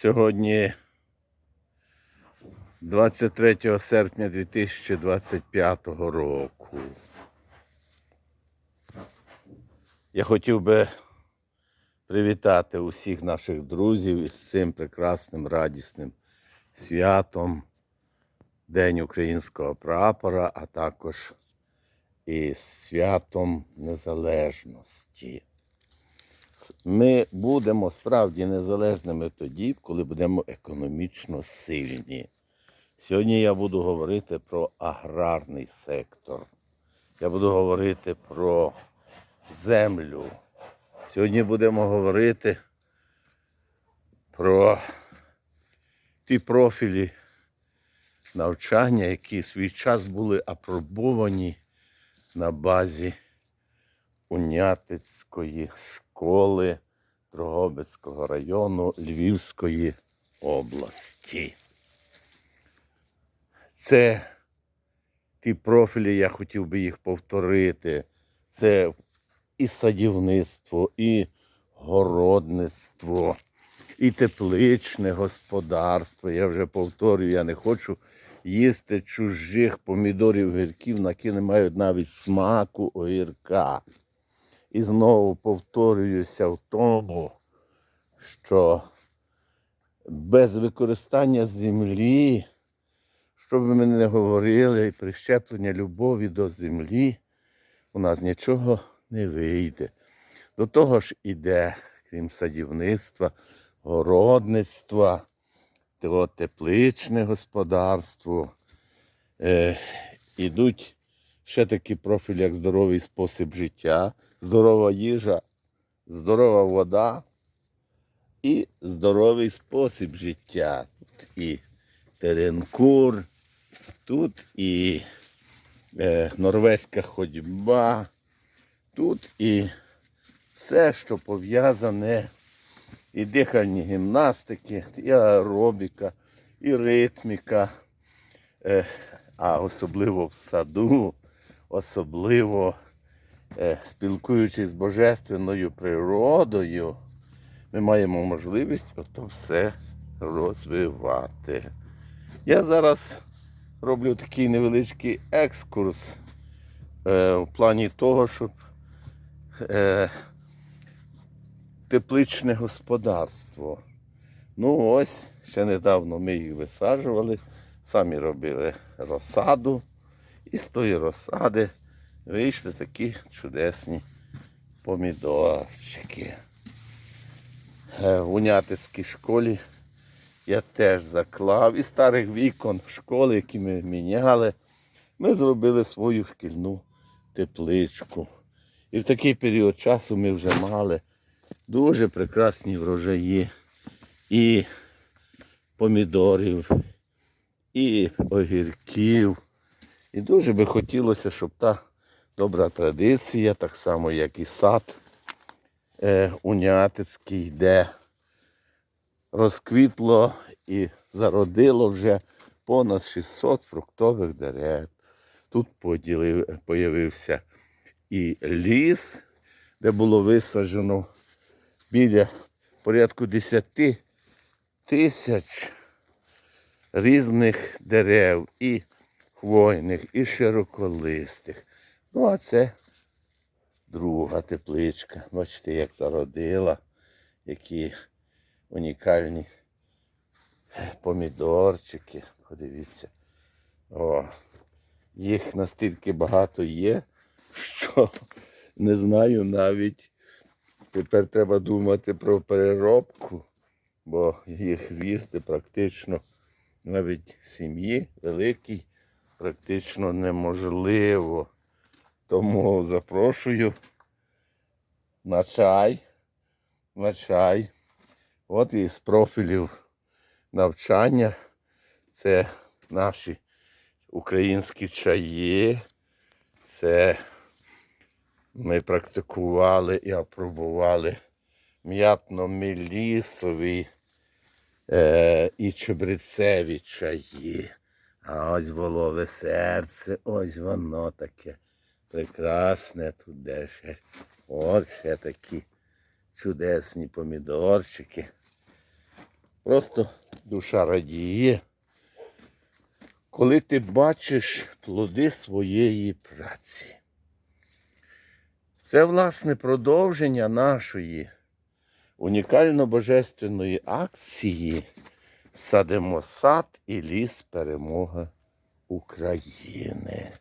Сьогодні 23 серпня 2025 року. Я хотів би привітати усіх наших друзів із цим прекрасним радісним святом День українського прапора, а також і святом Незалежності. Ми будемо справді незалежними тоді, коли будемо економічно сильні. Сьогодні я буду говорити про аграрний сектор. Я буду говорити про землю. Сьогодні будемо говорити про ті профілі навчання, які свій час були апробовані на базі Унятицької школи Дрогобицького району Львівської області. Це ті профілі, я хотів би їх повторити. Це і садівництво, і городництво, і тепличне господарство. Я вже повторюю, я не хочу їсти чужих помідорів гірків, на які не мають навіть смаку огірка. І знову повторююся в тому, що без використання землі, що би ми не говорили, прищеплення любові до землі, у нас нічого не вийде. До того ж іде, крім садівництва, городництва, тепличне господарство. Е, ідуть ще такі профілі, як здоровий спосіб життя, здорова їжа, здорова вода і здоровий спосіб життя. Тут і теренкур, тут і е, норвезька ходьба, тут і все, що пов'язане, і дихальні гімнастики, і аеробіка, і ритміка, е, а особливо в саду, особливо е, спілкуючись з божественною природою, ми маємо можливість ото все розвивати. Я зараз роблю такий невеличкий екскурс е, в плані того, щоб е, тепличне господарство. Ну ось, ще недавно ми їх висаджували, самі робили розсаду. І з тої розсади вийшли такі чудесні помідорчики. Е, В Унятицькій школі я теж заклав. І старих вікон школи, які ми міняли, ми зробили свою шкільну тепличку. І в такий період часу ми вже мали дуже прекрасні врожаї і помідорів, і огірків. І дуже би хотілося, щоб та добра традиція, так само як і сад е, Унятицький, де розквітло і зародило вже понад 600 фруктових дерев. Тут поділив, появився і ліс, де було висаджено біля порядку 10 тисяч різних дерев, і хвойних, і широколистих. Ну, а це друга тепличка. Бачите, як зародила, які унікальні помідорчики. Подивіться. О, їх настільки багато є, що не знаю навіть. Тепер треба думати про переробку, бо їх з'їсти практично навіть сім'ї великій практично неможливо. Тому запрошую на чай. На чай. От із профілів навчання. Це наші українські чаї. Це ми практикували і апробували м'ятно-мелісові е, і чебрецеві чаї. А ось волове серце, ось воно таке прекрасне тут де ще. От ще такі чудесні помідорчики. Просто душа радіє, коли ти бачиш плоди своєї праці. Це, власне, продовження нашої унікально-божественної акції Садимо сад і ліс перемога України.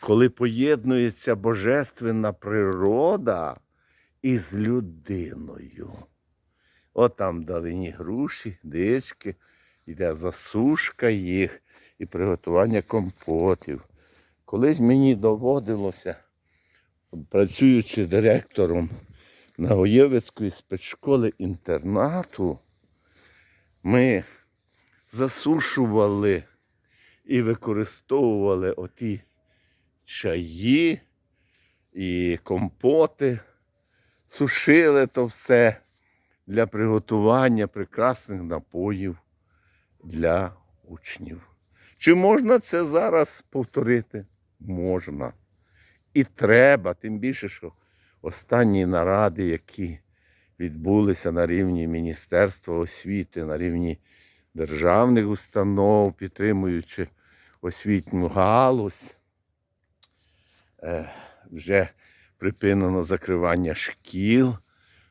Коли поєднується божественна природа із людиною. От там далині груші, дички, йде засушка їх і приготування компотів. Колись мені доводилося, працюючи директором Нагоєвицької спецшколи інтернату, ми засушували і використовували оті чаї і компоти, сушили то все для приготування прекрасних напоїв для учнів. Чи можна це зараз повторити? Можна. І треба, тим більше, що останні наради, які відбулися на рівні Міністерства освіти, на рівні державних установ, підтримуючи освітню галузь, е, вже припинено закривання шкіл.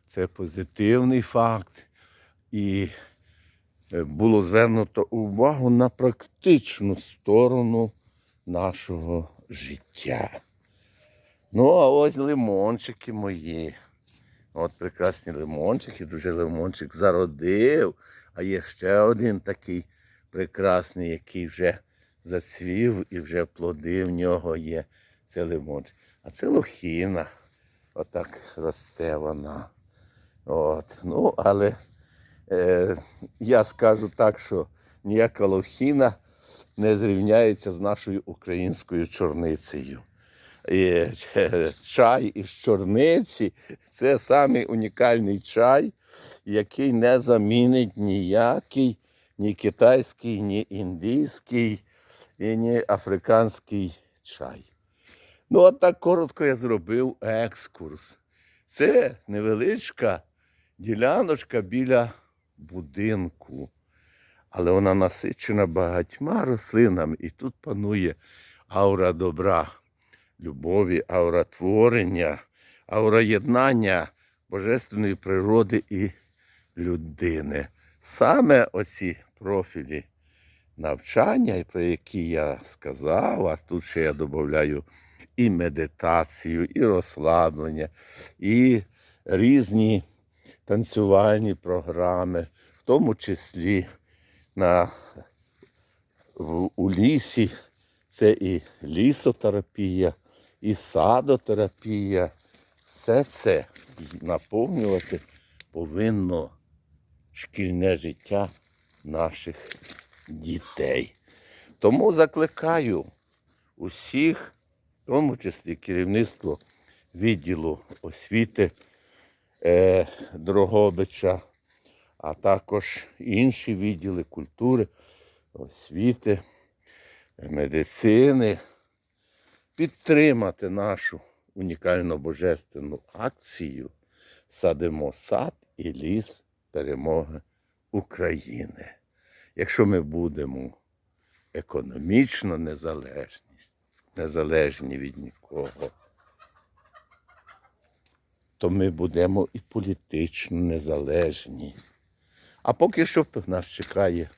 Це позитивний факт. І е, було звернуто увагу на практичну сторону нашого життя. Ну, а ось лимончики мої. От прекрасні лимончики, дуже лимончик зародив. А є ще один такий прекрасний, який вже зацвів і вже плоди в нього є. Це лимончик. А це лохіна. Отак росте вона. От. Ну, але е, я скажу так, що ніяка лохіна не зрівняється з нашою українською чорницею. Чай із чорниці це самий унікальний чай, який не замінить ніякий ні китайський, ні індійський, і ні африканський чай. Ну, от так коротко я зробив екскурс. Це невеличка діляночка біля будинку, але вона насичена багатьма рослинами, і тут панує аура добра, любові, аура творення, аура єднання божественної природи і людини. Саме оці профілі навчання, про які я сказав, а тут ще я додаю і медитацію, і розслаблення, і різні танцювальні програми, в тому числі на, в, у лісі. Це і лісотерапія, і садотерапія. Все це наповнювати повинно шкільне життя наших дітей. Тому закликаю усіх, в тому числі керівництво відділу освіти е, Дрогобича, а також інші відділи культури, освіти, медицини, підтримати нашу унікальну божественну акцію Садимо сад і ліс перемоги України. Якщо ми будемо економічно незалежність, незалежні від нікого, то ми будемо і політично незалежні. А поки що нас чекає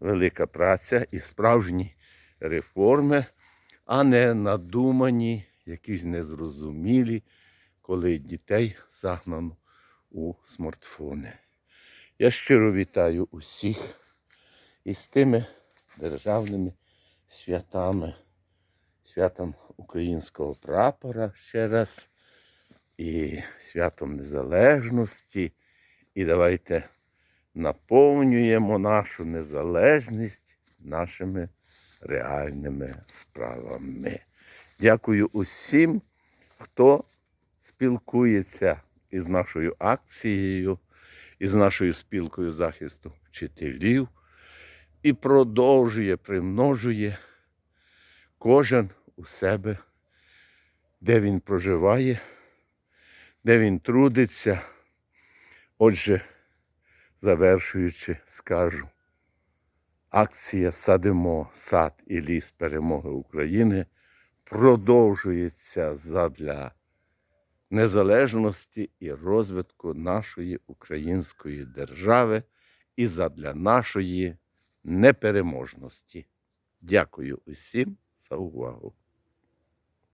велика праця і справжні реформи, а не надумані, якісь незрозумілі, коли дітей загнано у смартфони. Я щиро вітаю усіх із тими державними святами, святом українського прапора ще раз, і святом Незалежності. І давайте наповнюємо нашу незалежність нашими реальними справами. Дякую усім, хто спілкується із нашою акцією, із нашою спілкою захисту вчителів і продовжує, примножує кожен у себе, де він проживає, де він трудиться. Отже, завершуючи, скажу. Акція Садимо сад і ліс перемоги України продовжується задля незалежності і розвитку нашої української держави і задля нашої непереможності. Дякую усім за увагу.